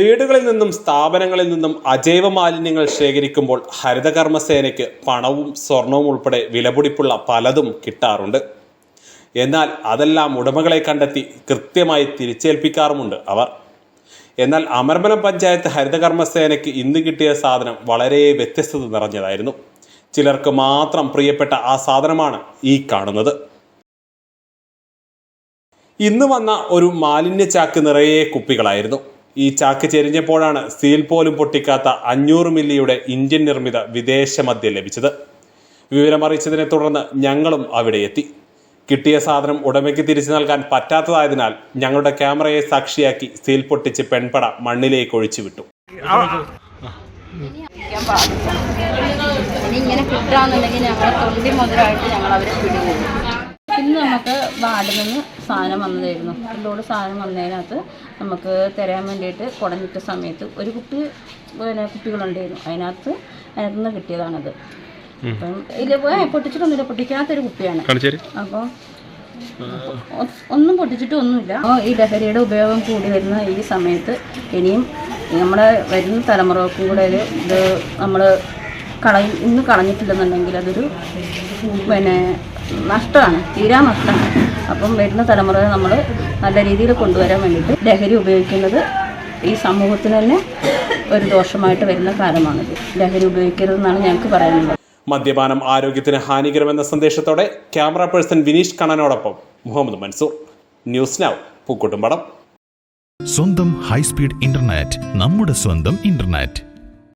വീടുകളിൽ നിന്നും സ്ഥാപനങ്ങളിൽ നിന്നും അജൈവ മാലിന്യങ്ങൾ ശേഖരിക്കുമ്പോൾ ഹരിതകർമ്മസേനയ്ക്ക് പണവും സ്വർണവും ഉൾപ്പെടെ വിലപിടിപ്പുള്ള പലതും കിട്ടാറുണ്ട്. എന്നാൽ അതെല്ലാം ഉടമകളെ കണ്ടെത്തി കൃത്യമായി തിരിച്ചേൽപ്പിക്കാറുമുണ്ട് അവർ. എന്നാൽ അമർമലം പഞ്ചായത്ത് ഹരിതകർമ്മസേനയ്ക്ക് ഇന്ന് കിട്ടിയ സാധനം വളരെ വ്യത്യസ്തത നിറഞ്ഞതായിരുന്നു. ചിലർക്ക് മാത്രം പ്രിയപ്പെട്ട ആ സാധനമാണ് ഈ കാണുന്നത്. ഇന്ന് വന്ന ഒരു മാലിന്യ ചാക്ക് നിറയെ കുപ്പികളായിരുന്നു. ഈ ചാക്ക് ചെരിഞ്ഞപ്പോഴാണ് സീൽ പോലും പൊട്ടിക്കാത്ത അഞ്ഞൂറ് മില്ലിയുടെ ഇന്ത്യൻ നിർമ്മിത വിദേശ മദ്യം ലഭിച്ചത്. വിവരമറിയിച്ചതിനെ തുടർന്ന് ഞങ്ങളും അവിടെ എത്തി. കിട്ടിയ സാധനം ഉടമയ്ക്ക് തിരിച്ചു നൽകാൻ പറ്റാത്തതായതിനാൽ ഞങ്ങളുടെ ക്യാമറയെ സാക്ഷിയാക്കി സീൽ പൊട്ടിച്ച് പെൺപട മണ്ണിലേക്ക് ഒഴിച്ചു വിട്ടു. ഇങ്ങനെ കിട്ടാന്നുണ്ടെങ്കിൽ ഞങ്ങളെ തൊണ്ടി മുതലായിട്ട് ഞങ്ങൾ അവരെ പിടികൂടും. ഇന്ന് നമുക്ക് വാർഡിൽ നിന്ന് സാധനം വന്നതായിരുന്നു. ലോഡ് സാധനം വന്നതിനകത്ത് നമുക്ക് തരാൻ വേണ്ടിയിട്ട് കുടഞ്ഞിട്ട സമയത്ത് ഒരു കുട്ടി പിന്നെ കുട്ടികളുണ്ടായിരുന്നു അതിനകത്ത് അതിനകത്ത് നിന്ന് കിട്ടിയതാണത്. അപ്പം ഇല്ല പൊട്ടിച്ചിട്ടൊന്നുമില്ല. പൊട്ടിക്കാത്തൊരു കുപ്പിയാണ്. അപ്പോൾ ഒന്നും പൊട്ടിച്ചിട്ട് ഒന്നുമില്ല അപ്പോൾ ഈ ലഹരിയുടെ ഉപയോഗം കൂടി വരുന്ന ഈ സമയത്ത് ഇനിയും നമ്മുടെ വരുന്ന തലമുറക്കും കൂടെ ഒരു ഇത് നമ്മൾ കളയും ഇന്ന് കളഞ്ഞിട്ടില്ലെന്നുണ്ടെങ്കിൽ അതൊരു പിന്നെ നഷ്ടമാണ് തീരാ നഷ്ടമാണ്. അപ്പം വരുന്ന തലമുറയെ നമ്മൾ നല്ല രീതിയിൽ കൊണ്ടുവരാൻ വേണ്ടിയിട്ട് ലഹരി ഉപയോഗിക്കുന്നത് ഈ സമൂഹത്തിന് തന്നെ ഒരു ദോഷമായിട്ട് വരുന്ന കാലമാണിത്. ലഹരി ഉപയോഗിക്കരുതെന്നാണ് ഞങ്ങൾക്ക് പറയാനുള്ളത്. മദ്യപാനം ആരോഗ്യത്തിന് ഹാനികരമെന്ന സന്ദേശത്തോടെ ക്യാമറ പേഴ്സൺ വിനീഷ് കണ്ണനോടൊപ്പം മുഹമ്മദ് മൻസൂർ. ന്യൂസ് നൗ പൂക്കുട്ടുംപടം. സ്വന്തം ഹൈസ്പീഡ് ഇന്റർനെറ്റ് നമ്മുടെ സ്വന്തം ഇന്റർനെറ്റ്.